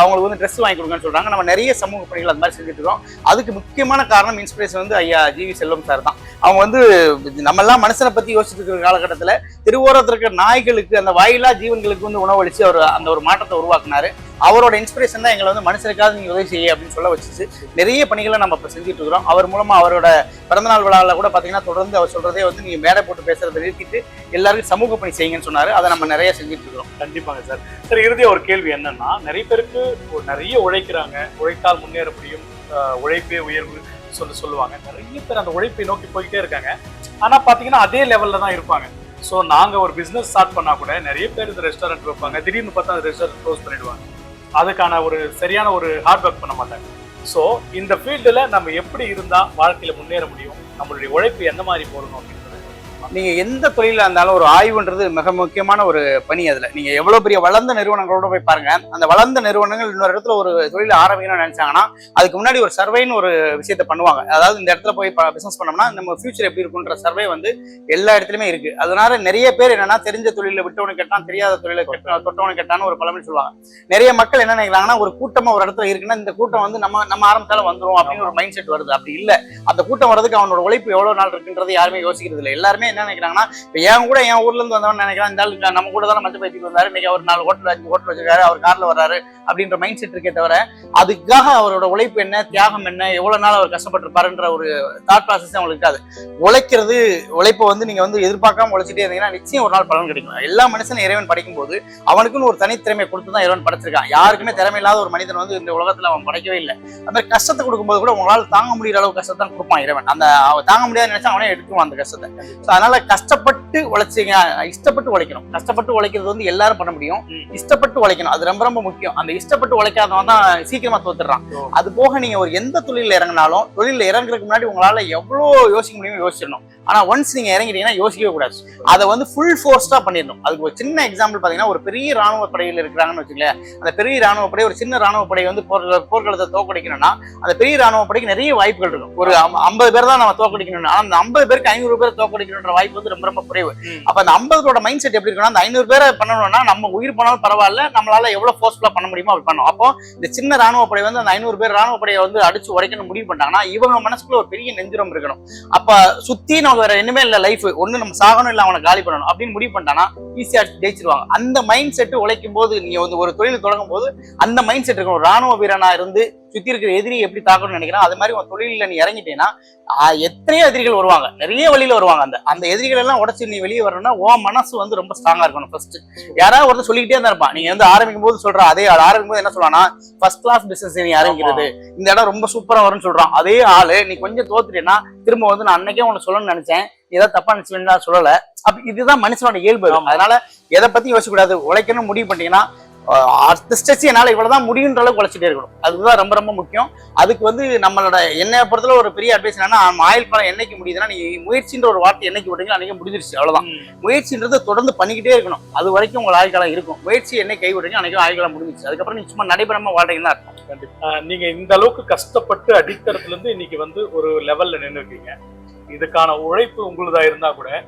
அவங்களுக்கு வந்து ட்ரெஸ் வாங்கி கொடுங்கன்னு சொல்றாங்க. நம்ம நிறைய சமூக பணிகள் அந்த மாதிரி செஞ்சுட்டு இருக்கோம். அதுக்கு முக்கியமான காரணம் இன்ஸ்பிரேஷன் வந்து ஐயா ஜிவி செல்வம் சார் தான். அவங்க வந்து நம்ம எல்லாம் மனுஷனை பத்தி யோசிச்சுட்டு இருக்கிற காலகட்டத்தில் திருவோரத்தில் இருக்கிற நாய்களுக்கு அந்த வாயிலா ஜீவன்களுக்கு வந்து உணவளிச்சு அவர் அந்த ஒரு மாற்றத்தை உருவாக்குனாரு. அவரோட இன்ஸ்பிரேஷன் தான் எங்களை வந்து மனுஷனுக்காக நீங்க உதவி செய்ய அப்படின்னு சொல்ல வச்சுச்சு. நிறைய பணிகளை நம்ம இப்போ செஞ்சுட்டு இருக்கிறோம். அவர் மூலமா அவரோட பிறந்தநாள் விழாவில் கூட பார்த்தீங்கன்னா தொடர்ந்து அவர் சொல்றதே வந்து நீங்க மேடை போட்டு பேசுறதை நிறுத்திட்டு எல்லாருக்கும் சமூக பணி செய்யுங்கன்னு சொன்னாரு. அதை நம்ம நிறைய செஞ்சுட்டு இருக்கிறோம். கண்டிப்பாங்க சார் சார் இறுதியா ஒரு கேள்வி என்னன்னா நிறைய பேர் ஒரு நிறைய உழைக்கிறாங்க. உழைத்தால் முன்னேற முடியும். உழைப்பே உயர்வு சொல்லி சொல்லுவாங்க. நிறைய பேர் அந்த உழைப்பை நோக்கி போய்கிட்டே இருக்காங்க. ஆனால் பார்த்தீங்கன்னா அதே லெவல்ல தான் இருப்பாங்க. ஸோ நாங்கள் ஒரு பிஸ்னஸ் ஸ்டார்ட் பண்ணால் கூட நிறைய பேர் இந்த ரெஸ்டாரண்ட் வைப்பாங்க. திடீர்னு பார்த்தா அந்த ரெஸ்டாரண்ட் க்ளோஸ் பண்ணிடுவாங்க. அதுக்கான ஒரு சரியான ஒரு ஹார்ட் ஒர்க் பண்ண மாட்டாங்க. ஸோ இந்த ஃபீல்டில் நம்ம எப்படி இருந்தால் வாழ்க்கையில் முன்னேற முடியும்? நம்மளுடைய உழைப்பு எந்த மாதிரி போடணும் நீங்க எந்த தொழில இருந்தாலும் ஒரு ஆய்வுன்றது மிக முக்கியமான ஒரு பணி அதுல. நீங்க எவ்வளவு பெரிய வளர்ந்த நிறுவனங்களோட போய் பாருங்க. அந்த வளர்ந்த நிறுவனங்கள் இன்னொரு இடத்துல ஒரு தொழில ஆரம்பிக்கணும்னு நினைச்சாங்கன்னா அதுக்கு முன்னாடி ஒரு சர்வேன்னு ஒரு விஷயத்த பண்ணுவாங்க. அதாவது இந்த இடத்துல போய் பிசினஸ் பண்ணோம்னா நம்ம ஃபியூச்சர் எப்படி இருக்குன்ற சர்வே வந்து எல்லா இடத்துலயுமே இருக்கு. அதனால நிறைய பேர் என்னன்னா தெரிஞ்ச தொழில விட்டவனு கேட்டான் தெரியாத தொழில தொட்டவனு கேட்டான்னு ஒரு பழமொழி சொல்லுவாங்க. நிறைய மக்கள் என்ன நினைக்கிறாங்கன்னா ஒரு கூட்டமா ஒரு இடத்துல இருக்குன்னா இந்த கூட்டம் வந்து நம்ம நம்ம ஆரம்பிச்சாலும் வந்துரும் அப்படின்னு ஒரு மைண்ட் செட் வருது. அப்படி இல்ல. அந்த கூட்டம் வரதுக்கு அவனோட உழைப்பு எவ்வளவு நாள் இருக்குன்றது யாருமே யோசிக்கிறது இல்லை எல்லாருமே என்ன நினைக்கிறாங்கன்னா இப்போ என் கூட என் ஊர்ல இருந்து வந்தவன் நினைக்கிறான் இந்த நம்ம கூட தானே மஞ்சள் பேசிட்டு வந்தாரு இன்னைக்கு அவர் நாலு ஹோட்டல் அஞ்சு ஹோட்டல் வச்சிருக்காரு அவர் கார்ல வர்றாரு அப்படின்ற மைண்ட் செட் இருக்கே தவிர அதுக்காக அவரோட உழைப்பு என்ன தியாகம் என்ன எவ்வளவு நாள் அவர் கஷ்டப்பட்டிருப்பாருன்ற ஒரு தாட் ப்ராசஸ் அவங்களுக்கு இருக்காது. உழைக்கிறது உழைப்பை வந்து நீங்க வந்து எதிர்பார்க்காம உழைச்சிட்டே இருந்தீங்கன்னா நிச்சயம் ஒரு நாள் பலன் கிடைக்கும். எல்லா மனுஷனும் இறைவன் படைக்கும் போது அவனுக்குன்னு ஒரு தனித்திறமை கொடுத்து தான் இறைவன் படைச்சிருக்கான். யாருக்குமே திறமை இல்லாத ஒரு மனிதன் வந்து இந்த உலகத்துல அவன் படைக்கவே இல்லை. அந்த மாதிரி கஷ்டத்தை கொடுக்கும்போது கூட உங்களால் தாங்க முடியிற அளவு கஷ்டத்தான் கொடுப்பான் இறைவன். அந்த அவன் தாங்க முடியாத நினைச்சா அவனே எடுத்துவான் அந்த கஷ்டத்தை. ஸோ அதனால கஷ்டப்பட்டு உழைச்சிங்க இஷ்டப்பட்டு உழைக்கணும். கஷ்டப்பட்டு உழைக்கிறது வந்து எல்லாரும் பண்ண முடியும். இஷ்டப்பட்டு உழைக்கணும். அது ரொம்ப ரொம்ப முக்கியம். அந்த இஷ்டப்பட்டு உழைக்காதவன் தான் சீக்கிரமா தோத்துறான் ஓ. அது போக நீங்க ஒரு எந்த தொழில இறங்கினாலும் தொழில இறங்குறதுக்கு முன்னாடி உங்களால எவ்வளோ யோசிக்க முடியுமோ யோசிச்சிடணும். ஆனா ஒன்ஸ் நீங்க இறங்கிட்டீங்கன்னா யோசிக்கவே கூடாது. அதை வந்து ஃபுல் ஃபோர்ஸ்டா பண்ணிடணும். அதுக்கு ஒரு சின்ன எக்ஸாம்பிள் பாத்தீங்கன்னா ஒரு பெரிய ராணுவ படையில் இருக்கிறாங்கன்னு வச்சுக்கலேன் அந்த பெரிய ராணுவ படை ஒரு சின்ன ராணுவ படை வந்து போர் போர்க்களத்தை தோக்கடிக்கணும்னா அந்த பெரிய ராணுவ படைக்கு நிறைய வாய்ப்புகள் இருக்கும். ஒரு ஐம்பது பேர் தான் நம்ம தோக்கடிக்கணும் ஆனா அந்த ஐம்பது பேருக்கு ஐநூறு பேர் தோக்கடிக்கணுன்ற வாய்ப்பு வந்து ரொம்ப ரொம்ப குறைவு. அப்ப அந்த ஐம்பதோட மைண்ட் செட் எப்படி இருக்குன்னா அந்த ஐநூறு பேரை பண்ணணும்னா நம்ம உயிர் போனாலும் பரவாயில்ல நம்மளால எவ்வளவு ஃபோர்ஸ்ஃபுல்லா பண்ண முடியுமோ அப்படி பண்ணணும். அப்போ இந்த சின்ன ராணுவ படை வந்து அந்த ஐநூறு பேர் ராணுவ படையை வந்து அடிச்சு உடைக்கணும் முடிவு பண்ணிட்டாங்கன்னா இவங்க மனசுக்குள்ள ஒரு பெரிய நெஞ்சுரம் இருக்கணும். அப்ப சுத்தி நமக்கு வேற என்னமே இல்ல லைஃப் ஒண்ணு நம்ம சாகணும் இல்ல அவனை காலி பண்ணணும் அப்படின்னு முடிவு பண்ணிட்டானா ஈஸியா ஜெயிச்சிருவாங்க. அந்த மைண்ட் செட் உழைக்கும் போது நீங்க வந்து ஒரு தொழில் தொடங்கும் போது அந்த மைண்ட் செட் இருக்கணும். ராணுவ வீரனா இருந்து சுத்தி இருக்கிற எதிரி எப்படி தாக்கணும்னு நினைக்கிறேன் அது மாதிரி உன் தொழில நீ இறங்கிட்டேன்னா எத்தனையோ எதிரிகள் வருவாங்க. நிறைய வழியில வருவாங்க அந்த அந்த எதிரிகள் எல்லாம் உடச்சு நீ வெளியே வரணும்னா உன் மனசு வந்து ரொம்ப ஸ்ட்ராங்கா இருக்கணும் ஃபர்ஸ்ட் யாராவது ஒருத்தர் சொல்லிக்கிட்டே தான் இருப்பான். நீங்க வந்து ஆரம்பிக்கும் போது சொல்ற அதே ஆள். ஆரம்பிக்கும் போது என்ன சொல்லுவானா ஃபர்ஸ்ட் கிளாஸ் பிசினஸ் நீ ஆரம்பிக்கிறது இந்த இடம் ரொம்ப சூப்பரா வரும்னு சொல்றான். அதே ஆளு நீ கொஞ்சம் தோத்துட்டேன்னா திரும்ப வந்து நான் அன்னைக்கே உனக்கு சொல்லணும்னு நினைச்சேன். ஏதாவது தப்பா நினைச்சு நான் சொல்லல. அப்ப இதுதான் மனுஷனோட இயல்பு. அதனால எதை பத்தி யோசிக்க கூடாது உழைக்கணும் முடிவு பண்ணிட்டீங்கன்னா ஆஹ் அடுத்த ஸ்டெச் என்னால இவ்வளவுதான் முடியுன்ற அளவுக்கு உழைச்சிட்டே இருக்கணும். அதுதான் ரொம்ப ரொம்ப முக்கியம். அதுக்கு வந்து நம்மளோட என்னைய பொறுத்தல ஒரு பெரிய அட்வைஸ் என்னன்னா ஆயில் பழம் என்னைக்கு முடியுதுன்னா நீ முயற்சின்ற ஒரு வார்த்தை என்னைக்கு விட்டீங்களோ அன்னைக்கு முடிஞ்சிருச்சு அவ்வளவுதான். ம். முயற்சின்றது தொடர்ந்து பண்ணிக்கிட்டே இருக்கணும். அது வரைக்கும் உங்க ஆயுள்காலம் இருக்கும். முயற்சி என்னை கை விடுறீங்க அன்னைக்கு ஆயுள்காலம் முடிஞ்சிச்சு அதுக்கப்புறம் நீ சும்மா நடைபெறாம வாழ்றீங்கன்னு தான் அர்த்தம். கண்டிப்பா. ஆஹ் நீங்க இந்த அளவுக்கு கஷ்டப்பட்டு அடித்தரத்துல இருந்து இன்னைக்கு வந்து ஒரு லெவல்ல நின்று இருக்கீங்க இதுக்கான உழைப்பு உங்களுதா இருந்தா கூட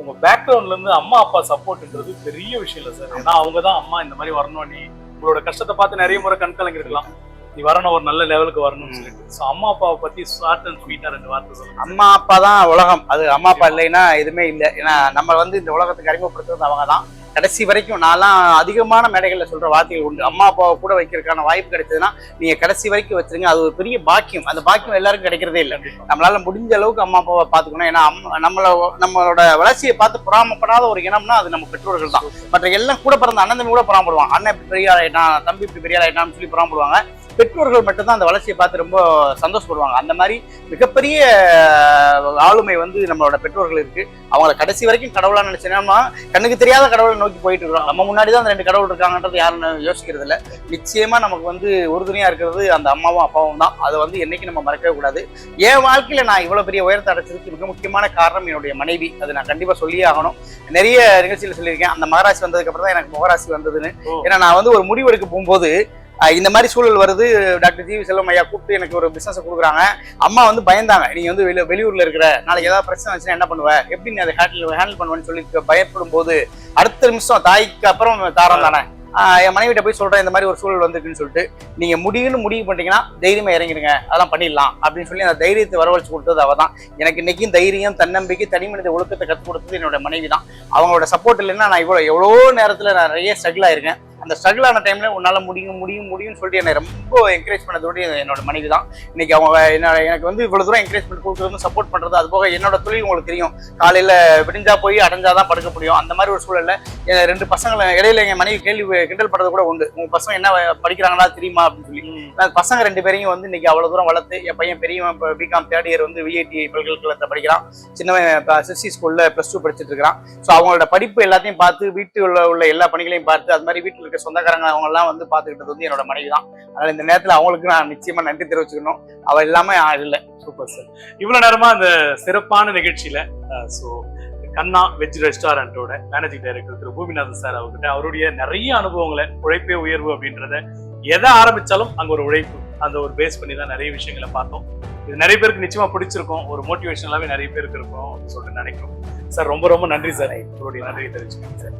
உங்க பேக்ரவுண்ட்ல இருந்து அம்மா அப்பா சப்போர்ட்ன்றது பெரிய விஷயம் இல்ல சார் ஏன்னா அவங்க தான் அம்மா இந்த மாதிரி வரணும் நீ உங்களோட கஷ்டத்தை பார்த்து நிறைய முறை கண் கலங்கி இருக்கலாம். நீ வரணும் ஒரு நல்ல லெவலுக்கு வரணும்னு சொல்லிட்டு. ஸோ அம்மா அப்பாவை பத்தி ஷார்ட் அண்ட் ஸ்வீட்டா ரெண்டு வார்த்தை சொல்லுங்க அம்மா அப்பா தான் உலகம். அது அம்மா அப்பா இல்லைன்னா எதுவுமே இல்லை. ஏன்னா நம்ம வந்து இந்த உலகத்துக்கு அறிமுகப்படுத்துறது அவங்க தான் கடைசி வரைக்கும் நான்லாம் அதிகமான மேடைகளில் சொல்கிற வார்த்தைகள் உண்டு. அம்மா அப்பாவை கூட வைக்கிறதுக்கான வாய்ப்பு கிடைச்சதுன்னா நீங்கள் கடைசி வரைக்கும் வச்சிருங்க. அது ஒரு பெரிய பாக்கியம். அந்த பாக்கியம் எல்லாருக்கும் கிடைக்கிறதே இல்லை. நம்மளால் முடிஞ்ச அளவுக்கு அம்மா அப்பாவை பார்த்துக்கணும். ஏன்னா அம்மா நம்மளை நம்மளோட வளர்ச்சியை பார்த்து பொறாமப்படாத ஒரு இனம்னா அது நம்ம பெற்றோர்கள் தான். மற்ற எல்லாம் கூட பிறந்த அண்ணன் தம்பி கூட பொறாமப்படுவாங்க. அண்ணன் இப்படி பெரிய தம்பி இப்படி பெரிய ஆள் சொல்லி பொறாமப்படுவாங்க. பெற்றோர்கள் மட்டும்தான் அந்த வளர்ச்சியை பார்த்து ரொம்ப சந்தோஷப்படுவாங்க. அந்த மாதிரி மிகப்பெரிய ஆளுமை வந்து நம்மளோட பெற்றோர்கள் இருக்கு. அவங்கள கடைசி வரைக்கும் கடவுளா நினைச்சோம்னா கண்ணுக்கு தெரியாத கடவுளை நோக்கி போயிட்டு இருக்கிறோம். நம்ம முன்னாடி தான் அந்த ரெண்டு கடவுள் இருக்காங்கன்றது யாரும் யோசிக்கிறது இல்ல. நிச்சயமா நமக்கு வந்து உறுதுணையா இருக்கிறது அந்த அம்மாவும் அப்பாவும் தான். அதை வந்து என்னைக்கு நம்ம மறக்கவே கூடாது. என் வாழ்க்கையில நான் இவ்வளவு பெரிய உயரத்தை அடைச்சதுக்கு மிக முக்கியமான காரணம் என்னுடைய மனைவி. அது நான் கண்டிப்பா சொல்லியே ஆகணும். நிறைய நிகழ்ச்சியில சொல்லியிருக்கேன். அந்த மகராசி வந்ததுக்கு அப்புறம் தான் எனக்கு முகராசி வந்ததுன்னு. ஏன்னா நான் வந்து ஒரு முடிவு எடுக்க போகும்போது இந்த மாதிரி சூழல் வருது. டாக்டர் ஜிவி செல்வம் ஐயா கூப்பிட்டு எனக்கு ஒரு பிஸ்னஸை கொடுக்குறாங்க. அம்மா வந்து பயந்தாங்க. நீங்க வந்து வெளி வெளியூர்ல இருக்கிற நாளைக்கு ஏதாவது பிரச்சனை வந்துச்சுன்னா என்ன பண்ணுவ? எப்படி நீ அதை ஹேண்டில் ஹேண்டில் பண்ணுவேன்னு சொல்லி பயப்படும் போது அடுத்த நிமிஷம் தாய்க்கு அப்புறம் தாரம் தானே? என் மனைவிட்ட போய் சொல்கிறேன் இந்த மாதிரி ஒரு சூழல் வந்துருக்குன்னு சொல்லிட்டு நீங்கள் முடியும்னு முடிவு பண்ணிட்டீங்கன்னா தைரியமாக இறங்கிடுங்க அதெல்லாம் பண்ணிடலாம் அப்படின்னு சொல்லி அந்த தைரியத்தை வரவழைச்சு கொடுத்தது அவ தான் எனக்கு இன்றைக்கும் தைரியம் தன்னம்பிக்கை தனி மனித ஒழுக்கத்தை கற்றுக் கொடுத்தது என்னோட மனைவி தான் அவங்களோட சப்போர்ட் இல்லைன்னா நான் இவ்வளோ எவ்வளோ நேரத்தில் நான் நிறைய ஸ்ட்ரகிள் ஆயிருக்கேன். அந்த ஸ்ட்ரகிள் ஆன டைம்ல உன்னால முடியும் முடியும் முடியும்னு சொல்லிட்டு என்னை ரொம்ப என்கரேஜ் பண்ணதோட என்னோட மனைவி தான். இன்னைக்கு அவங்க என்ன எனக்கு வந்து இவ்வளவு தூரம் என்கரேஜ்மெண்ட் கொடுக்குறது சப்போர்ட் பண்றது அது போக என்னோட தொழில் உங்களுக்கு தெரியும். காலையில விடிஞ்சா போய் அடைஞ்சாதான் படுக்க முடியும். அந்த மாதிரி ஒரு சூழல்ல ரெண்டு பசங்களை இடையில எங்க மனைவி கேள்வி கிண்டல் பண்றது கூட உண்டு. உங்க பசங்க என்ன படிக்கிறாங்களா தெரியுமா அப்படின்னு சொல்லி. நான் பசங்க ரெண்டு பேரையும் வந்து இன்னைக்கு அவ்வளவு தூரம் வளர்த்து என் பையன் பெரியவன் இப்போ பிகாம் தேர்ட் இயர் வந்து விஐடி பல்கலைக்கழகத்தில் படிக்கிறான். சின்னவன் சிசி ஸ்கூல்ல ப்ளஸ் டூ படிச்சுட்டு இருக்கிறான். ஸோ அவங்களோட படிப்பு எல்லாத்தையும் பார்த்து வீட்டு உள்ள உள்ள எல்லா பணிகளையும் பார்த்து அது மாதிரி வீட்டில் இருக்க சொந்தக்காரங்க அவங்க எல்லாம் வந்து பார்த்துக்கிட்டது வந்து என்னோட மனைவி தான் அதனால இந்த நேரத்தில் அவங்களுக்கு நான் நிச்சயமா நன்றி தெரிவிச்சுக்கணும். அவ இல்லாம இல்லை. சூப்பர் சார் இவ்வளவு நேரமா அந்த சிறப்பான நிகழ்ச்சியில so Kanna veg ரெஸ்டாரண்ட்டோட managing director Thiru. Boominathan sir அவர்கிட்ட அவருடைய நிறைய அனுபவங்களை உழைப்பே உயர்வு அப்படின்றத எதை ஆரம்பிச்சாலும் அங்க ஒரு உழைப்பு அந்த ஒரு பேஸ் பண்ணி தான் நிறைய விஷயங்களை பார்த்தோம். இது நிறைய பேருக்கு நிச்சயமா பிடிச்சிருக்கும். ஒரு மோட்டிவேஷனலாவே நிறைய பேருக்கு இருக்கும் அப்படின்னு சொல்லிட்டு நினைக்கிறோம். சார் ரொம்ப ரொம்ப நன்றி சார். உங்களுடைய நன்றியை தெரிவிச்சுக்கோங்க சார்.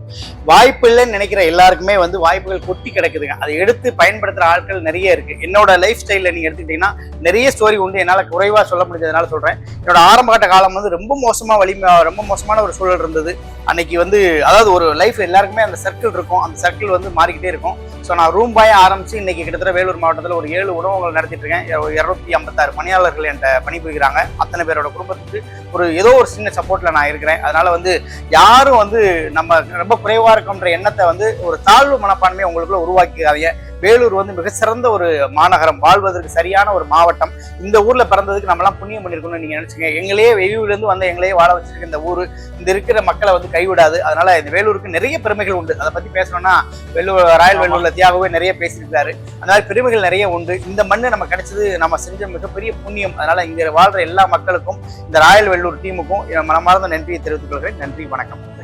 வாய்ப்பு இல்லைன்னு நினைக்கிற எல்லாருக்குமே வந்து வாய்ப்புகள் கொட்டி கிடக்குதுங்க. அதை எடுத்து பயன்படுத்துற ஆட்கள் நிறைய இருக்கு. என்னோட லைஃப் ஸ்டைல நீங்க எடுத்துக்கிட்டீங்கன்னா நிறைய ஸ்டோரி உண்டு. என்னால குறைவா சொல்ல முடிஞ்சதுனால சொல்றேன். என்னோட ஆரம்ப கட்ட காலம் வந்து ரொம்ப மோசமா வலிமை ரொம்ப மோசமான ஒரு சூழல் இருந்தது. அன்னைக்கு வந்து அதாவது ஒரு லைஃப் எல்லாருக்குமே அந்த சர்க்கிள் இருக்கும். அந்த சர்க்கிள் வந்து மாறிக்கிட்டே இருக்கும். ஸோ நான் ரூம் பாய் ஆரம்பிச்சு இன்னைக்கு கிட்டத்தட்ட வேலூர் மாவட்டத்தில் ஒரு ஏழு உணவகங்கள் நடத்திட்டு இருக்கேன். இரநூத்தி ஐம்பத்தாறு நண்பர்கள் என்கிட்ட பணிபுரிகிறாங்க. அத்தனை பேரோட குடும்பத்துக்கு ஒரு ஏதோ ஒரு சின்ன சப்போர்ட்ல நான் இருக்கிறேன். அதனால வந்து யாரும் வந்து நம்ம ரொம்ப குறைவா இருக்கோன்ற எண்ணத்தை வந்து ஒரு தாழ்வு மனப்பான்மையை உங்களுக்குள்ள உருவாக்கிக்காதீங்க வேலூர் வந்து மிக சிறந்த ஒரு மாநகரம். வாழ்வதற்கு சரியான ஒரு மாவட்டம். இந்த ஊர்ல பிறந்ததுக்கு நம்மளாம் புண்ணியம் பண்ணிருக்கணும்னு நீங்க நினைச்சுங்க எங்களையே வெளியூர்லேருந்து வந்த எங்களையே வாழ வச்சிருக்க இந்த ஊர் இந்த இருக்கிற மக்களை வந்து கைவிடாது. அதனால இந்த வேலூருக்கு நிறைய பெருமைகள் உண்டு. அதை பத்தி பேசணும்னா வெள்ளூர் ராயல் வெள்ளூர்ல தியாகவே நிறைய பேசியிருக்காரு. அந்த மாதிரி பெருமைகள் நிறைய உண்டு. இந்த மண்ணு நம்ம கிடைச்சது நம்ம செஞ்ச மிகப்பெரிய புண்ணியம். அதனால இங்க வாழ்ற எல்லா மக்களுக்கும் இந்த ராயல் வெள்ளூர் டீமுக்கும் மனமார்ந்த நன்றியை தெரிவித்துக் கொள்கிறேன். நன்றி வணக்கம்.